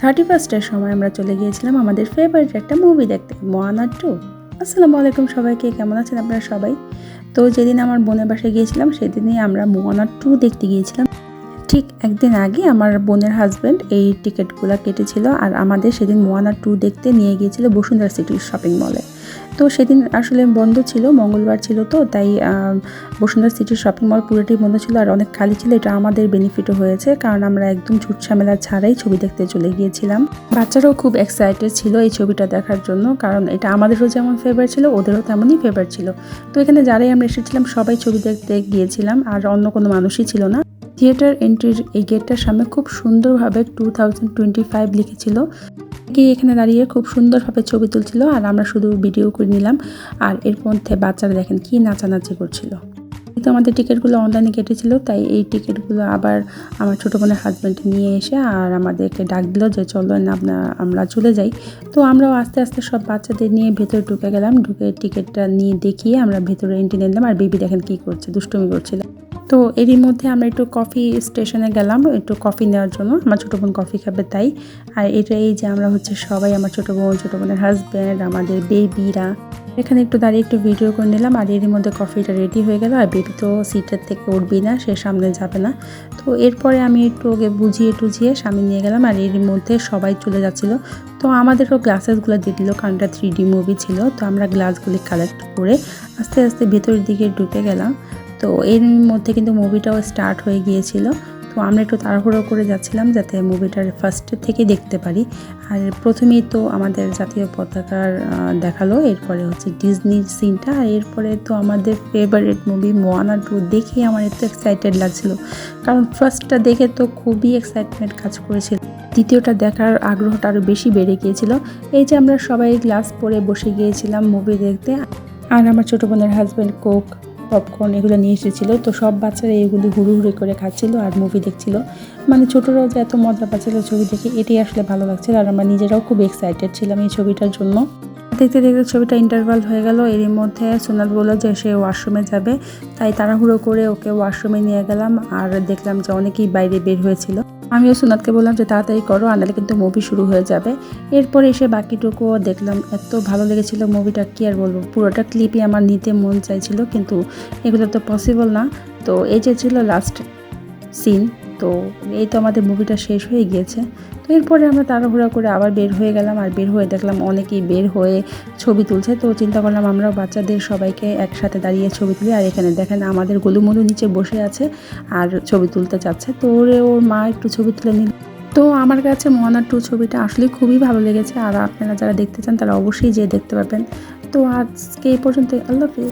Thirty ফার্স্টের সময় আমরা চলে গিয়েছিলাম আমাদের ফেভারিট একটা মুভি দেখতে মোয়ানা টু আসসালামু আলাইকুম সবাইকে, কেমন আছেন আপনারা সবাই? তো যেদিন আমার বোনের বাসায় গিয়েছিলাম, সেদিনই আমরা মোয়ানা টু দেখতে গিয়েছিলাম। ঠিক একদিন আগে আমার বোনের হাজব্যান্ড এই টিকিটগুলো কেটেছিল আর আমাদের সেদিন মোয়ানা টু দেখতে নিয়ে গিয়েছিল বসুন্ধরা সিটি শপিং মলে তো সেদিন আসলে বন্ধ ছিল, মঙ্গলবার ছিল তো, তাই বসুন্ধরা সিটির শপিং মল পুরোটি বন্ধ ছিল আর অনেক খালি ছিল, এটা আমাদের বেনিফিটও হয়েছে কারণ আমরা একদম ছুট ঝামেলা ছাড়াই ছবি দেখতে চলে গিয়েছিলাম। বাচ্চারাও খুব এক্সাইটেড ছিল এই ছবিটা দেখার জন্য কারণ এটা আমাদেরও যেমন ফেভার ছিল, ওদেরও তেমনই ফেভার ছিল। তো এখানে যারাই আমরা এসেছিলাম সবাই ছবি দেখতে গিয়েছিলাম, আর অন্য কোনো মানুষই ছিল না। থিয়েটার এন্ট্রির এই গেটটার সামনে খুব সুন্দরভাবে টু থাউজেন্ড টোয়েন্টি ফাইভ লিখেছিল। গিয়ে এখানে দাঁড়িয়ে খুব সুন্দরভাবে ছবি তুলছিল আর আমরা শুধু ভিডিও করে নিলাম। আর এর মধ্যে বাচ্চারা দেখেন কি নাচানাচি করছিল। তো আমাদের টিকিটগুলো অনলাইনে কেটেছিল, তাই এই টিকিটগুলো আবার আমার ছোটো বোনের হাজব্যান্ড নিয়ে এসে আর আমাদেরকে ডাক দিল যে, চলো না, আমরা আমরা চলে যাই। তো আমরাও আস্তে আস্তে সব বাচ্চাদের নিয়ে ভেতরে ঢুকে গেলাম। ঢুকে টিকিটটা নিয়ে দেখিয়ে আমরা ভেতরে এন্ট্রি নিলাম। আর বেবি দেখেন কি করছে, দুষ্টুমি করছিল। তো এরই মধ্যে আমরা একটু কফি স্টেশনে গেলাম, একটু কফি নেওয়ার জন্য। আমার ছোটো বোন কফি খাবে তাই। আর এটা এই যে আমরা হচ্ছে সবাই, আমার ছোটো বোন, ছোটো বোনের হাজব্যান্ড আমাদের বেবিরা এখানে একটু দাঁড়িয়ে একটু ভিডিও করে নিলাম। আর এরই মধ্যে কফিটা রেডি হয়ে গেল। আর বেবি তো সিটের থেকে উঠবি না, সে সামনে যাবে না। তো এরপরে আমি একটু ওকে বুঝিয়ে টুঝিয়ে সামনে নিয়ে গেলাম। আর এরই মধ্যে সবাই চলে যাচ্ছিল। তো আমাদেরও গ্লাসেসগুলো দিয়ে দিল, কারণ এটা থ্রি ডি মুভি ছিল। তো আমরা গ্লাসগুলি কালেক্ট করে আস্তে আস্তে ভেতরের দিকে ঢুকে গেলাম। তো এর মধ্যে কিন্তু মুভিটাও স্টার্ট হয়ে গিয়েছিল। তো আমরা একটু তাড়াহুড়ো করে যাচ্ছিলাম যাতে মুভিটার ফার্স্ট থেকে দেখতে পারি। আর প্রথমেই তো আমাদের জাতীয় পতাকার দেখাল। এরপরে হচ্ছে ডিজনির সিনটা আর এরপরে তো আমাদের ফেভারিট মুভি মোয়ানা টু দেখে আমার এত এক্সাইটেড লাগছিল। কারণ ফার্স্টটা দেখে তো খুবই এক্সাইটমেন্ট কাজ করেছিল। দ্বিতীয়টা দেখার আগ্রহটা আরও বেশি বেড়ে গিয়েছিল। এই যে আমরা সবাই গ্লাস পরে বসে গিয়েছিলাম মুভি দেখতে। আর আমার ছোটো বোনের হাজব্যান্ড কোক পপকর্ন এগুলো নিয়ে এসেছিল। তো সব বাচ্চারা এগুলো হুড়ু হুড়ে করে খাচ্ছিল আর মুভি দেখছিল। মানে ছোটরাও যে এত মজা পাচ্ছিল ছবি দেখে, এটাই আসলে ভালো লাগছিল। আর আমরা নিজেরাও খুব এক্সাইটেড ছিলাম এই ছবিটার জন্য। দেখতে দেখতে ছবিটা ইন্টারভাল হয়ে গেল। এরই মধ্যে সোনাল বলল যে সে ওয়াশরুমে যাবে। তাই তাড়াহুড়ো করে ওকে ওয়াশরুমে নিয়ে গেলাম আর দেখলাম যে অনেকেই বাইরে বের হয়েছিল। আমিও সোনাদকে বললাম যে তাড়াতাড়ি করো আনালে কিন্তু মুভি শুরু হয়ে যাবে। এরপরে এসে বাকিটুকুও দেখলাম, এত ভালো লেগেছিল মুভিটা কি আর বলব? পুরোটা ক্লিপই আমার নিতে মন চাইছিল, কিন্তু এগুলো তো পসিবল না। তো এই যে ছিল লাস্ট সিন তো এই তো আমাদের মুভিটা শেষ হয়ে গিয়েছে। তো এরপরে আমরা তাড়াহুড়া করে আবার বের হয়ে গেলাম আর বের হয়ে দেখলাম অনেকেই বের হয়ে ছবি তুলছে। তো চিন্তা করলাম আমরা বাচ্চাদের সবাইকে একসাথে দাঁড়িয়ে ছবি তুলি। আর এখানে দেখেন আমাদের গলুমলু নিচে বসে আছে আর ছবি তুলতে চাচ্ছে। তো ওরে ওর মা একটু ছবি তুলে নিল। তো আমার কাছে মোহনা টু ছবিটা আসলে খুবই ভালো লেগেছে। আর আপনারা যারা দেখতে চান তারা অবশ্যই যেয়ে দেখতে পারবেন। তো আজকে এই পর্যন্ত আল্লাহ হাফিজ।